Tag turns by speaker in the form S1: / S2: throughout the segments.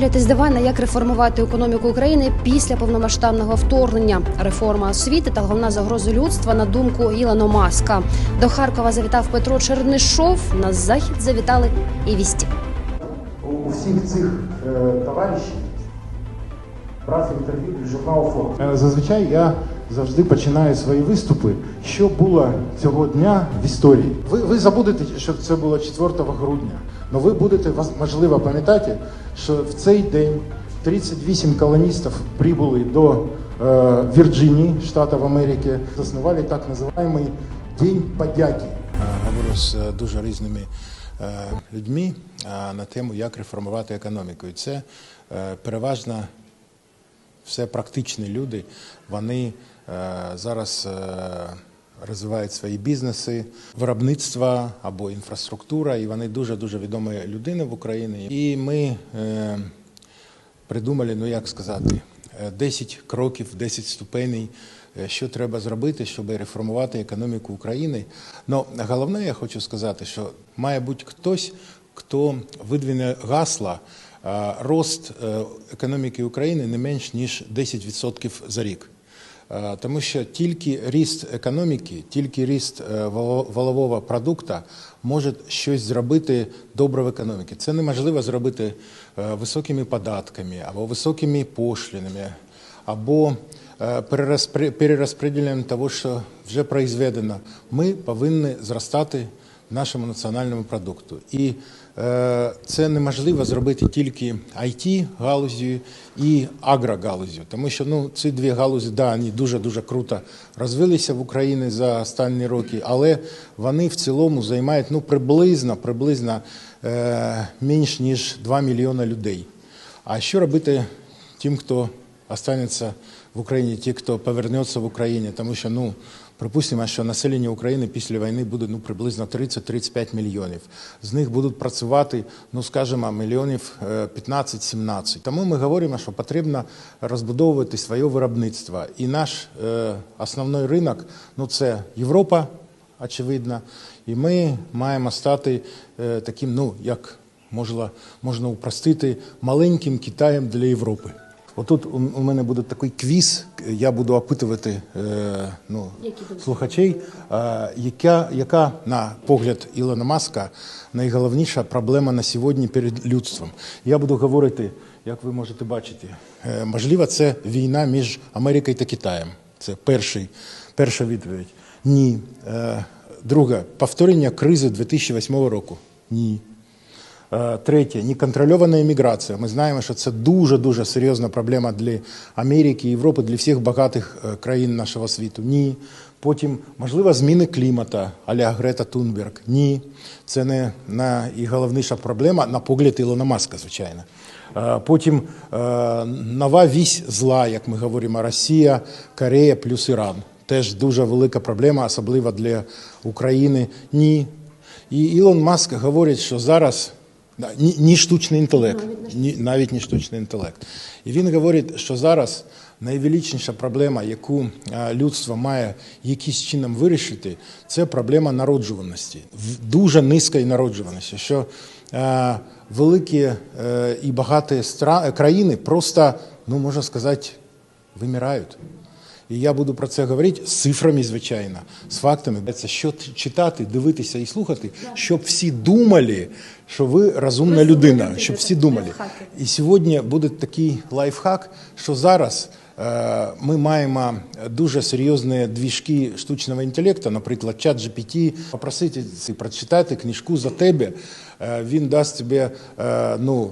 S1: Погляд із дивана, як реформувати економіку України після повномасштабного вторгнення, реформа освіти та головна загроза людства на думку Ілона Маска. До Харкова завітав Петро Чернишов. На захід завітали і вісті.
S2: у всіх цих е, товаришів брати інтерв'ю для журналу «Форд». Зазвичай я завжди починаю свої виступи, що було цього дня в історії. Ви, ви забудете, що це було 4 грудня, але ви будете вас- можливо пам'ятати, що в цей день 38 колоністів прибули до е, Вірджинії, штатів Америки, заснували так називаємий День подяки.
S3: говорю з е, дуже різними е, людьми е, на тему, як реформувати економіку. І це е, переважно все практичні люди. Вони е, зараз е, розвивають свої бізнеси, виробництва або інфраструктура, і вони дуже дуже відомі людини в Україні. І ми е, придумали, ну як сказати, е, 10 кроків, 10 ступеней, що треба зробити, щоб реформувати економіку України. Ну, головне, я хочу сказати, що має бути хтось, хто видвине гасла рост е, економіки України не менш ніж 10% за рік. Тому що тільки ріст економіки, тільки ріст е, валового продукту може щось зробити добре в економіці. Це неможливо зробити е, високими податками або високими пошлинами, або перерозподіленням того, що вже произведено. Ми повинні зростати нашому національному продукту. І це неможливо зробити тільки it галузю і агрогалузю, тому що ну ці дві галузі, да, вони дуже дуже круто розвилися в Україні за останні роки, але вони в цілому займають ну приблизно приблизно е, менш ніж 2 мільйони людей. А що робити тим, хто останеться в Україні, ті, хто повернеться в Україні, тому що ну припустимо, що населення України після війни буде ну приблизно 30-35 мільйонів. З них будуть працювати, ну скажімо, мільйонів е, 15-17. Тому ми говоримо, що потрібно розбудовувати своє виробництво. І наш е, основний ринок ну це Європа, очевидно, і ми маємо стати е, таким, ну як можна, можна упростити маленьким Китаєм для Європи. Отут у мене буде такий квіз. Я буду опитувати е, ну, слухачей, е, яка, яка, на погляд Ілона Маска, найголовніша проблема на сьогодні перед людством. Я буду говорити, як ви можете бачити, е, можливо, це війна між Америкою та Китаєм. Це перший, перша відповідь. Ні. Е, друге, повторення кризи 2008 року. Ні. Е, Третє неконтрольована імміграція. Ми знаємо, що це дуже дуже серйозна проблема для Америки, Європи, для всіх багатих е, країн нашого світу. Ні. Потім, можливо, зміни клімата, аля Грета Тунберг. Ні. Це не найголовніша проблема на погляд Ілона Маска, звичайно. Е, Потім нова вісь зла, як ми говоримо, Росія, Корея плюс Іран. Теж дуже велика проблема, особливо для України. Ні. І Ілон Маск говорить, що зараз Ні, ні штучний інтелект, ні, навіть не штучний інтелект. І він говорить, що зараз найвеличніша проблема, яку е, людство має якийсь чином вирішити, це проблема народжуваності, дуже низької народжуваності. Що е, великі е, і багаті стра- країни просто, ну можна сказати, вимирають. І я буду про це говорити з цифрами, звичайно, з фактами. Це що читати, дивитися і слухати, щоб всі думали, що ви розумна людина, щоб всі думали. І сьогодні буде такий лайфхак, що зараз е, ми маємо дуже серйозні двіжки штучного інтелекту, наприклад, чат GPT, попросити прочитати книжку за тебе. Е, він дасть тобі е, ну.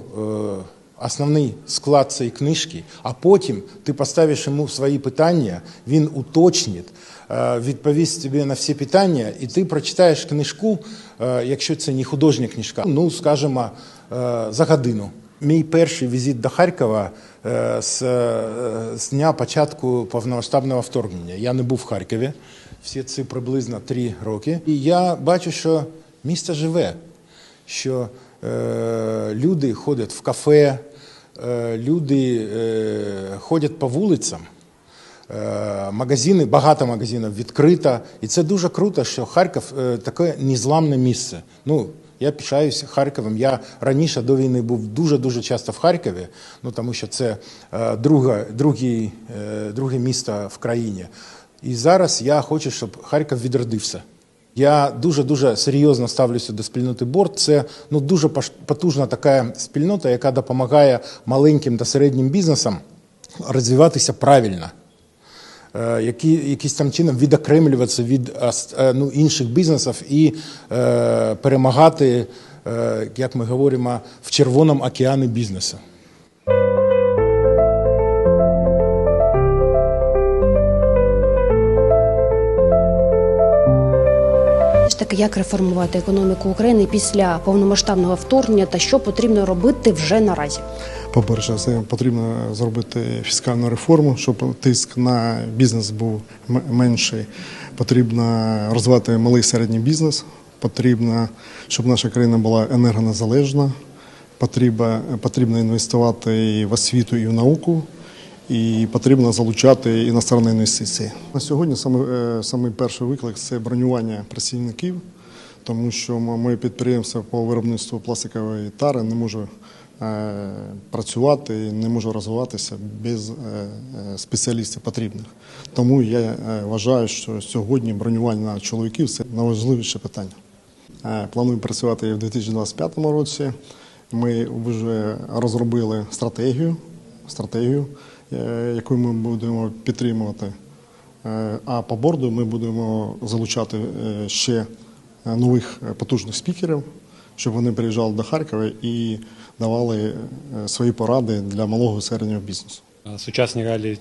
S3: Основний склад цієї книжки, а потім ти поставиш йому свої питання, він уточнить, е, відповість тобі на всі питання, і ти прочитаєш книжку, е, якщо це не художня книжка, ну скажімо, е, за годину. Мій перший візит до Харкова з, з дня початку повномасштабного вторгнення. Я не був в Харкові всі ці приблизно три роки. І я бачу, що місто живе що е, люди ходять в кафе, люди е, ходять по вулицям. Е, Магазини, багато магазинів відкрито. І це дуже круто, що Харків е, таке незламне місце. Ну, Я пишаюся Харковом. Я раніше до війни був дуже дуже часто в Харкові, ну тому що це е, друге, друге, е, друге місто в країні. І зараз я хочу, щоб Харків відродився. Я дуже дуже серйозно ставлюся до спільноти борт. Це ну дуже потужна така спільнота, яка допомагає маленьким та середнім бізнесам розвиватися правильно. Е, які якісь там чином відокремлюватися від ас- е, ну, інших бізнесів і е, перемагати, е, як ми говоримо, в червоному океані бізнесу.
S1: Ж таки, як реформувати економіку України після повномасштабного вторгнення та що потрібно робити вже наразі?
S4: По-перше, це потрібно зробити фіскальну реформу, щоб тиск на бізнес був менший. Потрібно розвивати малий і середній бізнес. Потрібно, щоб наша країна була енергонезалежна. Потрібно, потрібно інвестувати і в освіту, і в науку. І потрібно залучати іностранні інвестиції. На сьогодні саме, е, перший виклик це бронювання працівників, тому що моє підприємство по виробництву пластикової тари не може е, працювати, не може розвиватися без е, спеціалістів потрібних. Тому я вважаю, що сьогодні бронювання чоловіків це найважливіше питання. Плануємо працювати і в 2025 році. Ми вже розробили стратегію, стратегію, яку ми будемо підтримувати. Е, А по борду ми будемо залучати е, ще е, нових е, потужних спікерів, щоб вони приїжджали до Харкова і давали е, свої поради для малого і середнього бізнесу.
S5: Сучасні реалії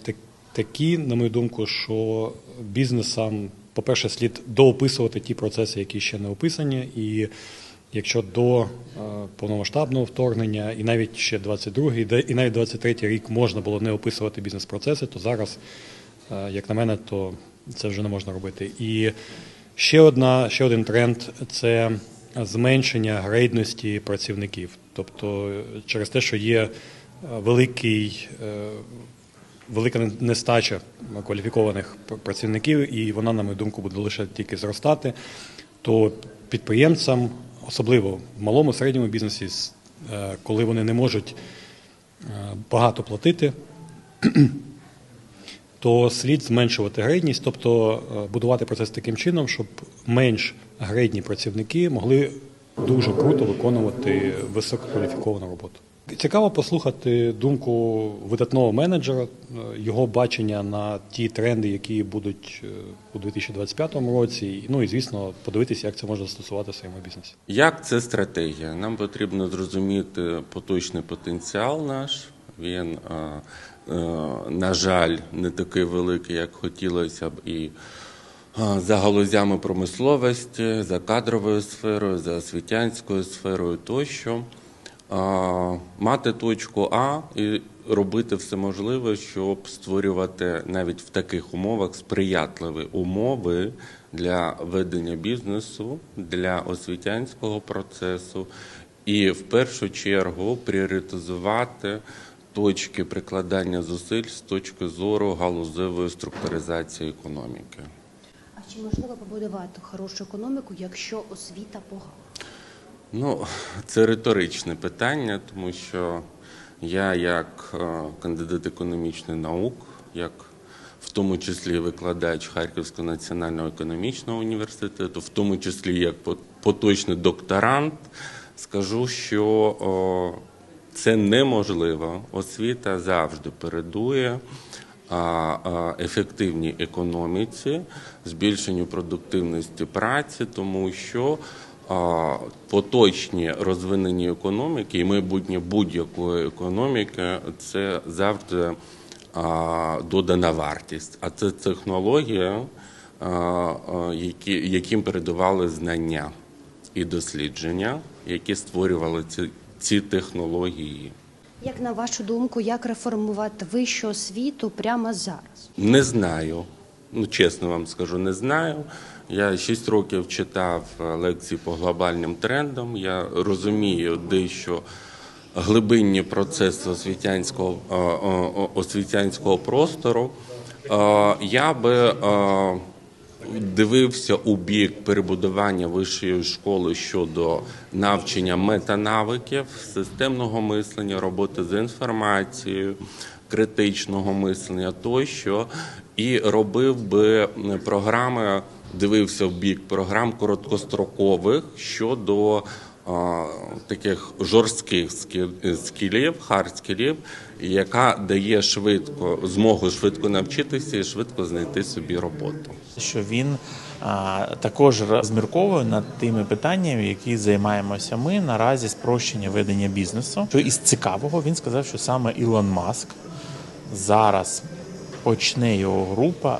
S5: такі, на мою думку, що бізнесам, по-перше, слід доописувати ті процеси, які ще не описані. І якщо до е, повномасштабного вторгнення, і навіть ще 22-й, де- і навіть 23-й рік можна було не описувати бізнес-процеси, то зараз, е, як на мене, то це вже не можна робити. І ще одна, ще один тренд це зменшення грейдності працівників. Тобто е, через те, що є великий велика нестача кваліфікованих працівників, і вона, на мою думку, буде лише тільки зростати, то підприємцям, особливо в малому середньому бізнесі, е, коли вони не можуть е, багато платити, то слід зменшувати грейдність, тобто е, будувати процес таким чином, щоб менш грейдні працівники могли дуже круто виконувати висококваліфіковану роботу. Цікаво послухати думку видатного менеджера, е, його бачення на ті тренди, які будуть е, у 2025 році. Ну і звісно, подивитися, як це можна застосувати в своєму бізнесі.
S6: Як це стратегія? Нам потрібно зрозуміти поточний потенціал наш. Він, е, на жаль, не такий великий, як хотілося б, і за галузями промисловості, за кадровою сферою, за освітянською сферою тощо. Мати точку А і робити все можливе, щоб створювати навіть в таких умовах сприятливі умови для ведення бізнесу, для освітянського процесу, і в першу чергу пріоритизувати точки прикладання зусиль з точки зору галузевої структуризації економіки.
S1: А чи можливо побудувати хорошу економіку, якщо освіта погана?
S6: Ну, це риторичне питання, тому що я, як е, кандидат економічних наук, як в тому числі викладач Харківського національного економічного університету, в тому числі як поточний докторант, скажу, що це неможливо. Освіта завжди передує ефективній економіці, збільшенню продуктивності праці, тому що поточні розвинені економіки і майбутнє будь-якої економіки це завжди додана вартість. А це технологія, яким передавали знання і дослідження, які створювали ці, ці технології.
S1: Як на вашу думку, як реформувати вищу освіту прямо зараз?
S6: Не знаю. Ну, чесно вам скажу, не знаю. Я 6 років читав е, лекції по глобальним трендам. Я розумію дещо глибинні процеси освітянського, е, освітянського простору. Е, Я би дивився у бік перебудування вищої школи щодо навчення метанавиків, системного мислення, роботи з інформацією, критичного мислення тощо, і робив би програми, дивився в бік програм короткострокових щодо а, таких жорстких скілів, хард-скілів, яка дає швидко змогу швидко навчитися і швидко знайти собі роботу.
S7: що він а, також розмірковує над тими питаннями, які займаємося ми наразі спрощення ведення бізнесу. Що із цікавого він сказав, що саме Ілон Маск зараз почне його група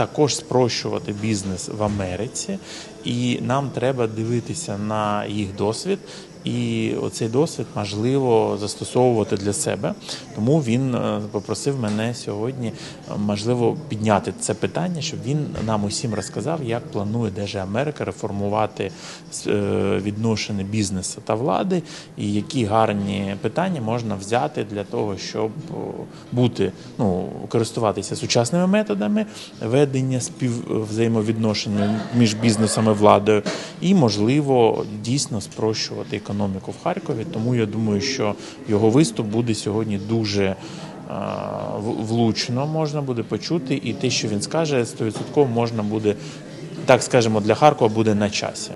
S7: також спрощувати бізнес в Америці, і нам треба дивитися на їх досвід. І оцей досвід можливо застосовувати для себе. Тому він е, попросив мене сьогодні, е, можливо, підняти це питання, щоб він нам усім розказав, як планує Держа Америка реформувати е, відношення бізнесу та влади, і які гарні питання можна взяти для того, щоб бути, ну користуватися сучасними методами ведення спів взаємовідношення між бізнесом і владою, і можливо дійсно спрощувати економіку в Харкові. Тому я думаю, що його виступ буде сьогодні дуже е, влучно можна буде почути, і те, що він скаже, 100% можна буде, так скажемо, для Харкова буде на часі.